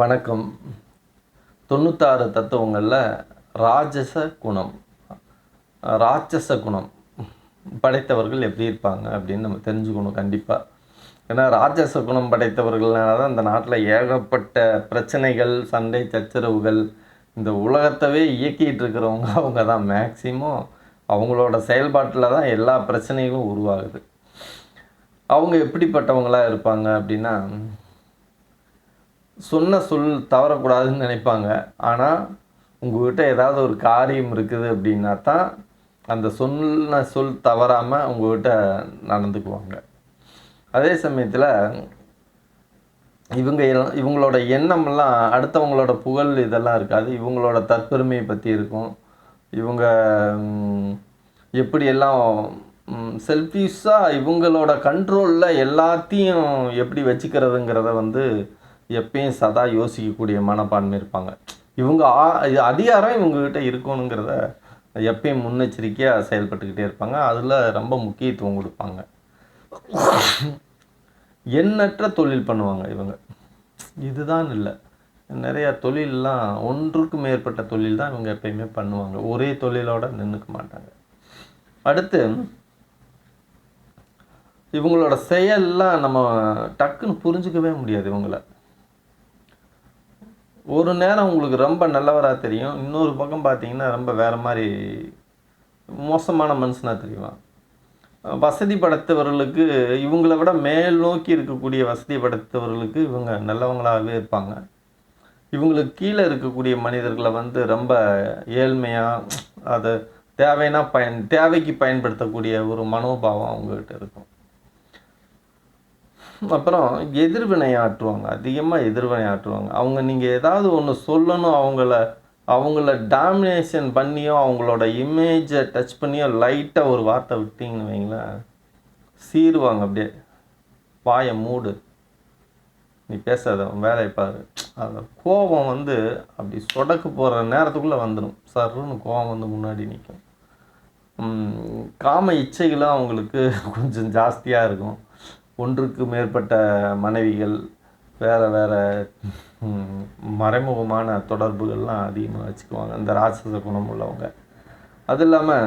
வணக்கம். தொண்ணூத்தாறு தத்துவங்களில் ராஜச குணம். ராட்சச குணம். படைத்தவர்கள் எப்படி இருப்பாங்க அப்படின்னு நம்ம தெரிஞ்சுக்கணும் கண்டிப்பாக ஏன்னா ராட்சச குணம் படைத்தவர்கள்னால தான் இந்த நாட்டில் ஏகப்பட்ட பிரச்சனைகள் சண்டை சச்சரவுகள் இந்த உலகத்தவே இயக்கிட்டு இருக்கிறவங்க அவங்க தான் மேக்சிமம் அவங்களோட செயல்பாட்டில் தான் எல்லா பிரச்சனைகளும் உருவாகுது. அவங்க எப்படிப்பட்டவங்களாக இருப்பாங்க அப்படின்னா சொன்ன சொல் தவறக்கூடாதுன்னு நினைப்பாங்க. ஆனால் உங்கள்கிட்ட ஏதாவது ஒரு காரியம் இருக்குது அப்படின்னா தான் அந்த சொன்ன சொல் தவறாமல் உங்கள்கிட்ட நடந்துக்குவாங்க. அதே சமயத்தில் இவங்க இவங்களோட எண்ணம்லாம் அடுத்தவங்களோட புகழ் இதெல்லாம் இருக்காது. இவங்களோட தற்பெருமையை பற்றி இருக்கும். இவங்க எப்படியெல்லாம் செல்ஃபிஷாக இவங்களோட கண்ட்ரோலில் எல்லாத்தையும் எப்படி வச்சுக்கிறதுங்கிறத வந்து எப்பயும் சதா யோசிக்கக்கூடிய மனப்பான்மை இருப்பாங்க. இவங்க ஆ- அதிகாரம் இவங்ககிட்ட இருக்கணுங்கிறத எப்பயும் முன்னெச்சரிக்கையாக செயல்பட்டுக்கிட்டே இருப்பாங்க. அதில் ரொம்ப முக்கியத்துவம் கொடுப்பாங்க. எண்ணற்ற தொழில் பண்ணுவாங்க இவங்க. இதுதான் இல்லை. நிறையா தொழிலெலாம் ஒன்றுக்கு மேற்பட்ட தொழில் தான் இவங்க எப்பயுமே பண்ணுவாங்க. ஒரே தொழிலோடு நின்றுக்க மாட்டாங்க. அடுத்து இவங்களோட செயல்லாம் நம்ம டக்குன்னு புரிஞ்சுக்கவே முடியாது இவங்களை. ஒரு நேரம் உங்களுக்கு ரொம்ப நல்லவராக தெரியும். இன்னொரு பக்கம் பார்த்தீங்கன்னா ரொம்ப வேறு மாதிரி மோசமான மனுஷனாக தெரியுமா? வசதி படைத்தவர்களுக்கு இவங்களை விட மேல் நோக்கி இருக்கக்கூடிய வசதி படைத்தவர்களுக்கு இவங்க நல்லவங்களாகவே இருப்பாங்க. இவங்களுக்கு கீழே இருக்கக்கூடிய மனிதர்களை வந்து ரொம்ப ஏழ்மையாக அதை தேவைன்னா பயன் தேவைக்கு பயன்படுத்தக்கூடிய ஒரு மனோபாவம் அவங்ககிட்ட இருக்கும். அப்புறம் எதிர்வினை ஆற்றுவாங்க அதிகமாக எதிர்வினை ஆற்றுவாங்க. அவங்க நீங்கள் ஏதாவது ஒன்று சொல்லணும் அவங்கள அவங்கள டாமினேஷன் பண்ணியோ அவங்களோட இமேஜை டச் பண்ணியோ லைட்டாக ஒரு வார்த்தை விட்டிங்கன்னு வைங்களேன் சீருவாங்க அப்படியே. வாயை மூடு. நீ பேசாத உன் வேலையை பாரு. அந்த கோபம் வந்து அப்படி சொடக்கு போகிற நேரத்துக்குள்ளே வந்துடும் சர்ன்னு கோபம் வந்து முன்னாடி நிற்கும் காம இச்சைகளும் அவங்களுக்கு கொஞ்சம் ஜாஸ்தியாக இருக்கும். ஒன்றுக்கு மேற்பட்ட மனைவிகள் வேறு வேறு மறைமுகமான தொடர்புகள்லாம் அதிகமாக வச்சுக்குவாங்க. இந்த ராட்சச குணம் உள்ளவங்க. அது இல்லாமல்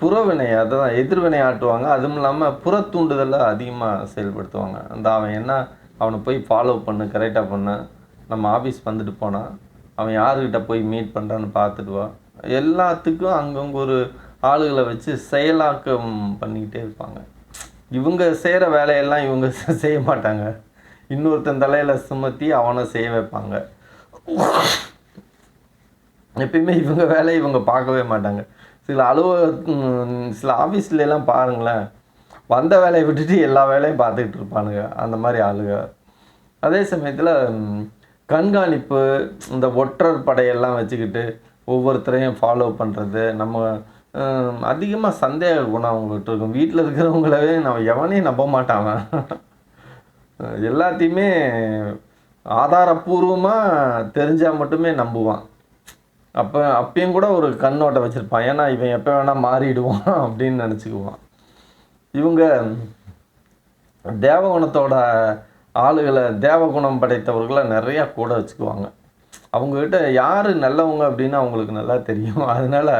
புறவினை அதான் எதிர்வினை ஆட்டுவாங்க. அதுவும் இல்லாமல் புற தூண்டுதலை அதிகமாக செயல்படுத்துவாங்க. அந்த அவன் என்ன அவனை போய் ஃபாலோ பண்ணு கரெக்டாக பண்ணு. நம்ம ஆஃபீஸ் வந்துட்டு போனால் அவன் யாருக்கிட்ட போய் மீட் பண்ணுறான்னு பார்த்துட்டு வா. எல்லாத்துக்கும் அங்கங்கே ஒரு ஆளுகளை வச்சு செயலாக்கம் பண்ணிக்கிட்டே இருப்பாங்க. இவங்க செய்கிற வேலையெல்லாம் இவங்க செய்ய மாட்டாங்க. இன்னொருத்தன் தலையில் சுமத்தி அவனை செய்ய வைப்பாங்க. எப்பயுமே இவங்க வேலையை இவங்க பார்க்கவே மாட்டாங்க. சில அலுவ சில ஆஃபீஸ்லாம் பாருங்களேன். வந்த வேலையை விட்டுட்டு எல்லா வேலையும் பார்த்துக்கிட்டு இருப்பானுங்க. அந்த மாதிரி ஆளுங்க அதே சமயத்தில் கண்காணிப்பு இந்த ஒற்றர் படையெல்லாம் வச்சுக்கிட்டு ஒவ்வொருத்தரையும் ஃபாலோ பண்ணுறது நம்ம அதிகமாக சந்தேக குணம் அவங்ககிட்ட இருக்கும். வீட்டில் இருக்கிறவங்களவே நம்ம எவனையும் நம்ப மாட்டாங்க. எல்லாத்தையுமே ஆதாரப்பூர்வமாக தெரிஞ்சால் மட்டுமே நம்புவான். அப்போ அப்பயும் கூட ஒரு கண்ணோட்டம் வச்சுருப்பான். ஏன்னா இவன் எப்போ வேணால் மாறிடுவான் அப்படின்னு நினச்சிக்குவான். இவங்க தேவகுணத்தோட ஆளுகளை தேவகுணம் படைத்தவர்களை நிறையா கூட வச்சுக்குவாங்க. அவங்கக்கிட்ட யார் நல்லவங்க அப்படின்னு அவங்களுக்கு நல்லா தெரியும். அதனால்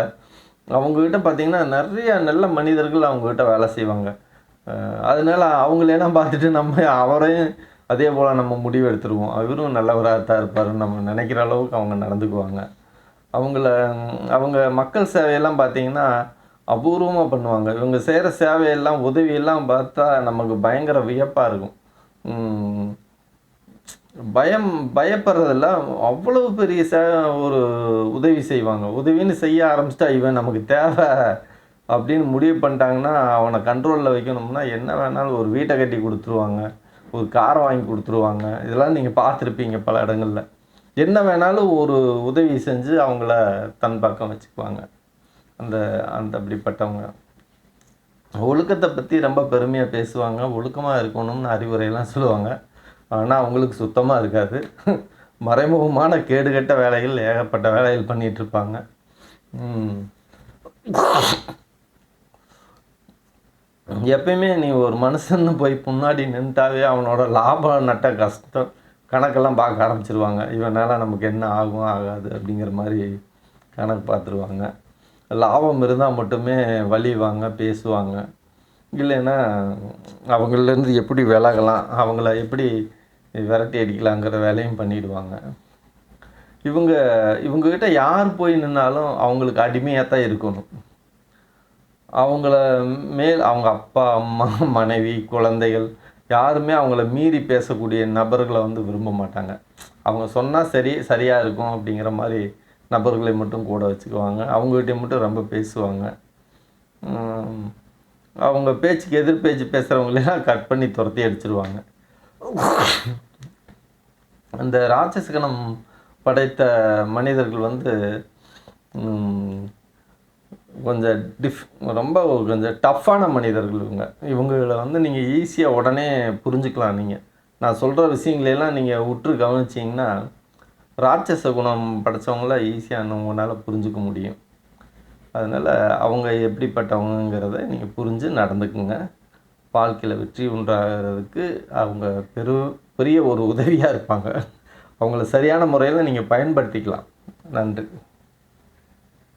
அவங்கக்கிட்ட பார்த்தீங்கன்னா நிறைய நல்ல மனிதர்கள் அவங்கக்கிட்ட வேலை செய்வாங்க. அதனால அவங்களெல்லாம் பார்த்துட்டு நம்ம அவரையும் அதே போல் நம்ம முடிவு எடுத்துருவோம். அவரும் நல்லவராக தான் இருப்பாருன்னு நம்ம நினைக்கிற அளவுக்கு அவங்க நடந்துக்குவாங்க. அவங்கள அவங்க மக்கள் சேவையெல்லாம் பார்த்தீங்கன்னா அபூர்வமாக பண்ணுவாங்க. இவங்க செய்கிற சேவையெல்லாம் உதவியெல்லாம் பார்த்தா நமக்கு பயங்கர வியப்பாக இருக்கும். பயம் பயப்படுறதில்ல அவ்வளவு பெரிய சே ஒரு உதவி செய்வாங்க. உதவின்னு செய்ய ஆரம்பிச்சிட்டா இவன் நமக்கு தேவை அப்படின்னு முடிவு பண்ணிட்டாங்கன்னா அவனை கண்ட்ரோலில் வைக்கணும்னா என்ன வேணாலும் ஒரு வீட்டை கட்டி கொடுத்துருவாங்க. ஒரு காரை வாங்கி கொடுத்துருவாங்க. இதெல்லாம் நீங்கள் பார்த்துருப்பீங்க பல இடங்களில். என்ன வேணாலும் ஒரு உதவி செஞ்சு அவங்கள தன் பக்கம் வச்சுக்குவாங்க. அந்த அந்த அப்படிப்பட்டவங்க. ஒழுக்கத்தை பற்றி ரொம்ப பெருமையாக பேசுவாங்க. ஒழுக்கமாக இருக்கணும்னு அறிவுரையெல்லாம் சொல்லுவாங்க. ஆனால் அவங்களுக்கு சுத்தமாக இருக்காது. மறைமுகமான கேடுகட்ட வேலைகள் ஏகப்பட்ட வேலைகள் பண்ணிகிட்ருப்பாங்க இருப்பாங்க. எப்பயுமே நீ ஒரு மனுஷன்னு போய் முன்னாடி நின்ட்டாவே அவனோட லாபம் நட்ட கஷ்டம் கணக்கெல்லாம் பார்க்க ஆரம்பிச்சிருவாங்க. இவனால் நமக்கு என்ன ஆகும் ஆகாது அப்படிங்கிற மாதிரி கணக்கு பார்த்துருவாங்க. லாபம் இருந்தால் மட்டுமே வழிவாங்க பேசுவாங்க. இல்லைன்னா அவங்கள்லேருந்து எப்படி விலகலாம் அவங்கள எப்படி விரட்டி அடிக்கலாங்கிற வேலையும் பண்ணிடுவாங்க. இவங்க இவங்கக்கிட்ட யார் போய் நின்னாலும் அவங்களுக்கு அடிமையாக தான் இருக்கணும். அவங்கள மேல் அவங்க அப்பா அம்மா மனைவி குழந்தைகள் யாருமே அவங்கள மீறி பேசக்கூடிய நபர்களை வந்து விரும்ப மாட்டாங்க. அவங்க சொன்னால் சரி சரியாக இருக்கும் அப்படிங்கிற மாதிரி நபர்களை மட்டும் கூட வச்சுக்குவாங்க. அவங்ககிட்ட மட்டும் ரொம்ப பேசுவாங்க. அவங்க பேச்சுக்கு எதிர் பேச்சு பேசுகிறவங்களெல்லாம் கட் பண்ணி துரத்தி அடிச்சிருவாங்க. அந்த ராட்சசகணம் படைத்த மனிதர்கள் வந்து கொஞ்சம் டிஃப் ரொம்ப கொஞ்சம் டஃப்பான மனிதர்கள் இவங்க. இவங்களை வந்து நீங்கள் ஈஸியாக உடனே புரிஞ்சுக்கலாம் நீங்கள் நான் சொல்கிற விஷயங்களையெல்லாம் நீங்கள் உற்று கவனிச்சிங்கன்னா ராட்சச குணம் படைத்தவங்கள ஈஸியாக உங்களால் புரிஞ்சுக்க முடியும். அதனால் அவங்க எப்படிப்பட்டவங்கிறத நீங்கள் புரிஞ்சு நடந்துக்குங்க. வாழ்க்கையில் வெற்றி உண்டாகிறதுக்கு அவங்க பெரு பெரிய ஒரு உதவியாக இருப்பாங்க. அவங்கள சரியான முறையில் நீங்கள் பயன்படுத்திக்கலாம். நன்றி.